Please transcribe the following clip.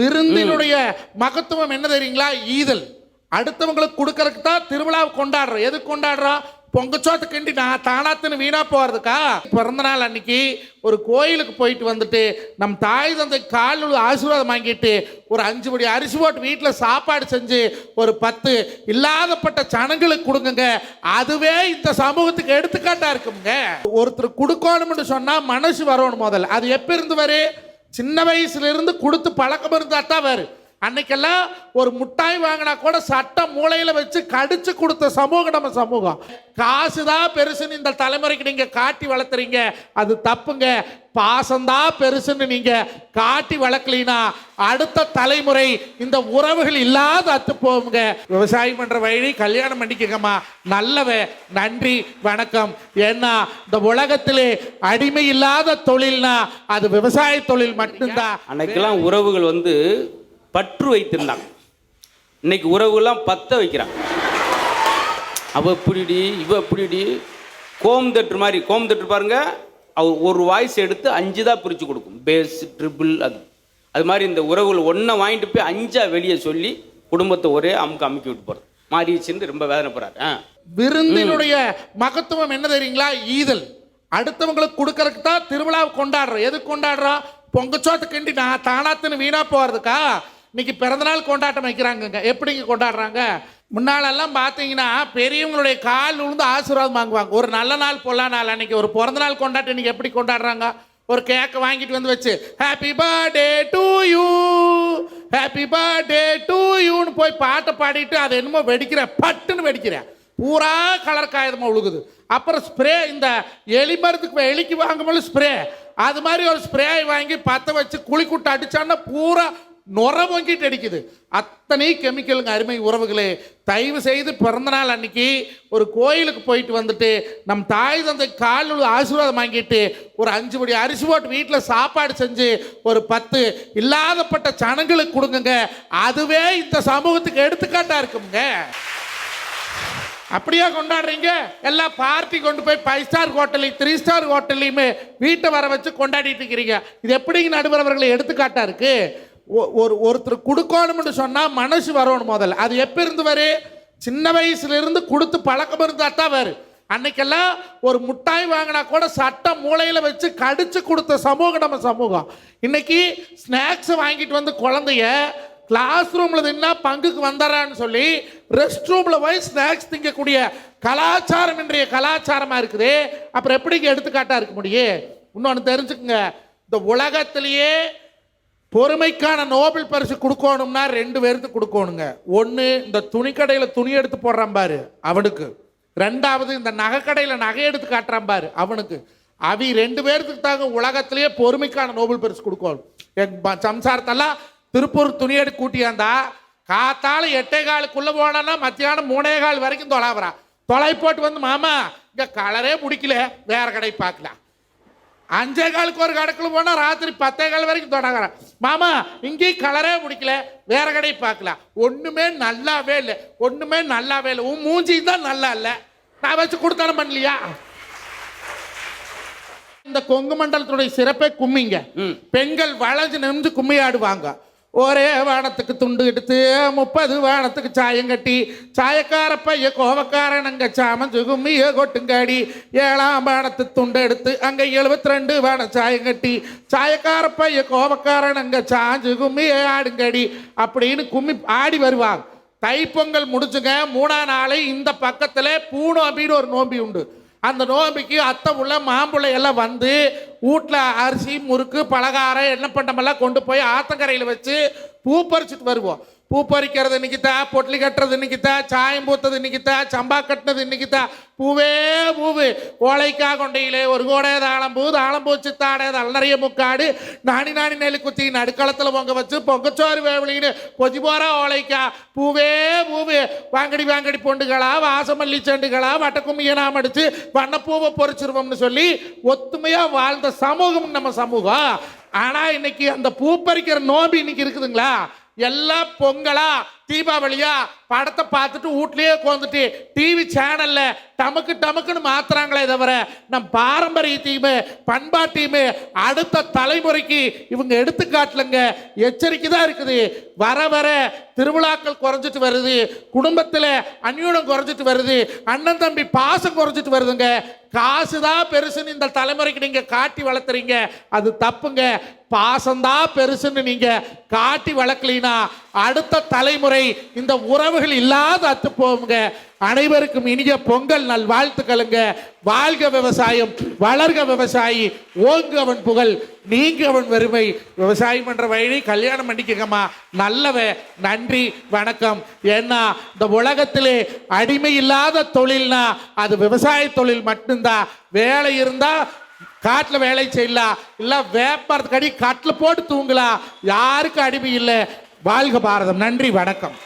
விருந்தினுடைய மகத்துவம் என்ன தெரியுங்களா? ஈதல். அடுத்தவங்களுக்கு கொடுக்கறதுக்கு தான் திருவிழாவை கொண்டாடுறோம் எதுக்கு கொண்டாடுறோம் பொங்கச்சோத்து கிண்டி நான் தானாத்துன்னு வீணா போறதுக்கா? பிறந்த நாள் அன்னைக்கு ஒரு கோயிலுக்கு போயிட்டு வந்துட்டு நம் தாய் தந்தை கால் ஆசீர்வாதம் வாங்கிட்டு ஒரு அஞ்சு படி அரிசி போட்டு வீட்டில் சாப்பாடு செஞ்சு ஒரு பத்து இல்லாதப்பட்ட சனங்களுக்கு கொடுங்குங்க. அதுவே இந்த சமூகத்துக்கு எடுத்துக்காட்டா இருக்குங்க. ஒருத்தர் கொடுக்கணும்னு சொன்னா மனசு வரணும் முதல்ல. அது எப்ப இருந்து வரு? சின்ன வயசுல இருந்து கொடுத்து பழக்கம் இருந்தா தான் வேறு. அன்னைக்கெல்லாம் ஒரு முட்டாய் வாங்கினா கூட சட்டம் மூளையில் வச்சு கடிச்சு கொடுத்த சமூகம் நம்ம சமூகம். காசு தான் பெருசுன்னு இந்த தலைமுறைக்கு நீங்கள் காட்டி வளர்த்துறீங்க. அது தப்புங்க. பாசம்தான் பெருசுன்னு நீங்கள் காட்டி வளர்க்கலினா அடுத்த தலைமுறை இந்த உறவுகள் இல்லாத அத்து போகுங்க. விவசாயம் பண்ணுற வழி கல்யாணம் பண்ணிக்கங்கம்மா. நல்லவ. நன்றி. வணக்கம். ஏன்னா இந்த உலகத்திலே அடிமை இல்லாத தொழில்னா அது விவசாய தொழில் மட்டும்தான். அன்னைக்கெல்லாம் உறவுகள் வந்து பற்று வைத்திருந்தாங்க இன்னைக்கு உறவுகள்லாம் பத்த வைக்கிறாங்க அவ இப்படிடி இவ இப்படிடி கோம் தட்டு மாதிரி கோம் தட்டு பாருங்க. அவ ஒரு வாய்ஸ் எடுத்து அஞ்சு தான் பிரித்து கொடுக்கும். பேஸ் ட்ரிபிள் அது. அது மாதிரி இந்த உறவுகள் ஒன்றை வாங்கிட்டு போய் அஞ்சா வெளியே சொல்லி குடும்பத்தை ஒரே அமுக்கு அமுக்கி விட்டு போகிறது மாறிடுச்சுன்னு ரொம்ப வேதனைப்படுறாரு. ஆ. விருந்தினுடைய மகத்துவம் என்ன தெரியுங்களா? ஈதல். அடுத்தவங்களுக்கு கொடுக்கறதுக்கு தான் திருவிழாவை கொண்டாடுறோம். எதுக்கு கொண்டாடுறோம்? பொங்கச்சோத்து கிண்டி நான் தானாத்துன்னு வீணா போறதுக்கா? இன்னைக்கு பிறந்தநாள் கொண்டாட்டம் வைக்கிறாங்கங்க. எப்படிங்க கொண்டாடுறாங்க? முன்னாலெல்லாம் பார்த்தீங்கன்னா பெரியவங்களுடைய கால் விழுந்து ஆசீர்வாதம் வாங்குவாங்க. ஒரு நல்ல நாள் பொல்லா நாள் அன்னைக்கு. ஒரு பிறந்த நாள் கொண்டாட்டம் இன்னைக்கு எப்படி கொண்டாடுறாங்க? ஒரு கேக்கை வாங்கிட்டு வந்து வச்சு happy birthday to you happy birthday to யூன்னு போய் பாட்டை பாடிட்டு அதை என்னமோ வெடிக்கிற பட்டுன்னு வெடிக்கிறேன். பூரா கலர் காகிதமாக உழுகுது. அப்புறம் ஸ்ப்ரே இந்த எலி மருந்துக்கு எலிக்கு வாங்கும்போது ஸ்ப்ரே அது மாதிரி ஒரு ஸ்ப்ரே வாங்கி பற்ற வச்சு குழி குட்டை அடிச்சான்னா பூரா நுர பொங்கிட்டு அடிக்குது. அத்தனை கெமிக்கலுங்க அருமை உறவுகளே தயவு செய்து பிறந்தநாள் அன்னைக்கு ஒரு கோயிலுக்கு போயிட்டு வந்துட்டு நம் தாய் தந்தை காலில் ஆசீர்வாதம் வாங்கிட்டு ஒரு அஞ்சு மணி அரிசி போட்டு வீட்டில் சாப்பாடு செஞ்சு ஒரு பத்து இல்லாதப்பட்ட சனங்களுக்கு கொடுங்குங்க. அதுவே இந்த சமூகத்துக்கு எடுத்துக்காட்டாக இருக்குங்க அப்படியா கொண்டாடுறீங்க? எல்லாம் பார்ட்டி கொண்டு போய் ஃபைவ் ஸ்டார் ஹோட்டலையும் த்ரீ ஸ்டார் ஹோட்டல்லையுமே வீட்டை வர வச்சு கொண்டாடிட்டு இருக்கிறீங்க. இது எப்படிங்க நடுவர் எடுத்துக்காட்டாக இருக்குது ஒரு ஒருத்தர் கொடுக்கணும்னு சொன்னால் மனசு வரணும் முதல்ல. அது எப்போ இருந்து வரு? சின்ன வயசுலேருந்து கொடுத்து பழக்கம் இருந்தால் தான் வரும் அன்னைக்கெல்லாம் ஒரு முட்டாய் வாங்கினா கூட சட்டம் மூளையில் வச்சு கடிச்சு கொடுத்த சமூகம் நம்ம சமூகம். இன்னைக்கு ஸ்நாக்ஸ் வாங்கிட்டு வந்து குழந்தைய கிளாஸ் ரூமில் தின்னா பங்குக்கு வந்துடுறான்னு சொல்லி ரெஸ்ட் ரூமில் போய் ஸ்நாக்ஸ் திங்கக்கூடிய கலாச்சாரம் இன்றைய கலாச்சாரமாக இருக்குது. அப்புறம் எப்படிங்க எடுத்துக்காட்டாக இருக்க முடியும்? இன்னொன்று தெரிஞ்சுக்குங்க. இந்த உலகத்திலேயே பொறுமைக்கான நோபல் பரிசு கொடுக்கணும்னா ரெண்டு பேருக்கு கொடுக்கணுங்க. ஒன்று இந்த துணிக்கடையில் துணி எடுத்து போடுறான் பாரு அவனுக்கு. ரெண்டாவது இந்த நகைக்கடையில் நகை எடுத்து காட்டுறான் பாரு அவனுக்கு. அவி ரெண்டு பேர்த்துக்கு தாங்க உலகத்திலேயே பொறுமைக்கான நோபல் பரிசு கொடுக்கணும். என் ப- சம்சாரத்தெல்லாம் திருப்பூர் துணி எடுத்து கூட்டியாந்தா காத்தால எட்டே காலுக்குள்ளே போனான்னா மத்தியானம் மூணே கால் வரைக்கும் தொலாவரா தொலை போட்டு வந்து மாமா இங்கே கலரே பிடிக்கல வேற கடை பார்க்கலாம் அஞ்சே காலுக்கு ஒரு கடைக்குள்ள போனா ராத்திரி பத்தே கால் வரைக்கும் தொடங்குறேன் மாமா இங்கேயும் கலரே பிடிக்கல வேற கடை பார்க்கலாம் ஒண்ணுமே நல்லாவே இல்லை. ஒண்ணுமே நல்லாவே இல்லை. உன் மூஞ்சி தான் நல்லா இல்லை. நான் வச்சு கொடுத்தாலும் பண்ணலையா? இந்த கொங்கு மண்டலத்துடைய சிறப்பே கும்மிங்க. பெண்கள் வளைஞ்சு நிமிந்து கும்மி ஆடுவாங்க ஒரே வானத்துக்கு துண்டு எடுத்து முப்பது வானத்துக்கு சாயம் கட்டி சாயக்கார பைய கோவக்காரன் அங்க சாமஞ்சு கும்மிய கொட்டுங்காடி. ஏழாம் வானத்து துண்டு எடுத்து அங்கே எழுபத்தி ரெண்டு வான சாயம் கட்டி சாயக்கார பைய கோவக்காரன் சாஞ்சு கும்மிய ஆடுங்கடி அப்படின்னு கும்மி ஆடி வருவாங்க தைப்பொங்கல் முடிச்சுங்க மூணாம் நாளை இந்த பக்கத்தில் பூணு அப்படின்னு ஒரு நோம்பி உண்டு. அந்த நோம்பிக்கு அத்தை உள்ள மாம்புள்ளை எல்லாம் வந்து வீட்டில் அரிசி முறுக்கு பலகாரம் என்ன பண்ணமெல்லாம் கொண்டு போய் ஆத்தங்கரையில் வச்சு பூ பறிச்சுட்டு வருவோம். பூ பறிக்கிறது இன்னைக்குத்தான் பொட்லி கட்டுறது இன்னைக்குத்தான் சாயம் பூத்தது இன்னைக்குத்தான் சம்பா கட்டினது இன்னைக்குத்தான் பூவே பூவு. ஓலைக்கா கொண்டையிலே ஒரு கோடை தாளம்பூ தாளம்பூ சித்தாடை தல் நிறைய முக்காடு நாணி நாணி நெல் குத்தி நடுக்களத்தில் பொங்க வச்சு பொங்கச்சோறு வேவலின்னு கொதி போற ஓலைக்கா. பூவே பூவு. வாங்கடி வாங்கடி பொண்டுகளா வாசமல்லி செண்டுகளா வட்டக்கும்மியை நாம் அடித்து வண்ணப்பூவை பொறிச்சிருவோம்னு சொல்லி ஒத்துமையாக வாழ்ந்த சமூகம் நம்ம சமூகம். ஆனால் இன்னைக்கு அந்த பூ பறிக்கிற நோம்பு இன்னைக்கு இருக்குதுங்களா? எல்லாம் பொங்கலா தீபாவளியா? படத்தை பார்த்துட்டு வீட்லயே உட்காந்துட்டு டிவி சேனல்ல டமுக்கு டமுக்குன்னு மாத்துறாங்களே தவிர நம் பாரம்பரியத்தையுமே பண்பாட்டையுமே அடுத்த தலைமுறைக்கு இவங்க எடுத்துக்காட்டலங்க எச்சரிக்கை தான் இருக்குது. வர வர திருவிழாக்கள் குறைஞ்சிட்டு வருது குடும்பத்தில் அந்யூனம் குறைஞ்சிட்டு வருது அண்ணன் தம்பி பாசம் குறைஞ்சிட்டு வருதுங்க. காசு தான் பெருசுன்னு இந்த தலைமுறைக்கு நீங்கள் காட்டி வளர்த்துறீங்க. அது தப்புங்க. பாசம்தான் பெருசுன்னு நீங்கள் காட்டி வளர்க்கலினா அடுத்த தலைமுறை இந்த உறவுகள் இல்லாத அத்து போகுங்க அனைவருக்கும் இனிய பொங்கல் நல் வாழ்த்துக்களுங்க வாழ்க விவசாயம் வளர்க விவசாயி ஓங்கு அவன் புகழ் நீங்க அவன் வறுமை. விவசாயம் பண்ற வழி கல்யாணம் பண்ணிக்கங்கம்மா. நல்லவ நன்றி வணக்கம். ஏன்னா இந்த உலகத்திலே அடிமை இல்லாத தொழில்னா அது விவசாய தொழில் மட்டும்தான் வேலை இருந்தா காட்டில் வேலை செய்யலாம். இல்லை வேப்பறதுக்கடி கட்டில் போட்டு தூங்கலாம். யாருக்கும் அடிமை இல்லை. வாழ்க பாரதம். நன்றி வணக்கம்.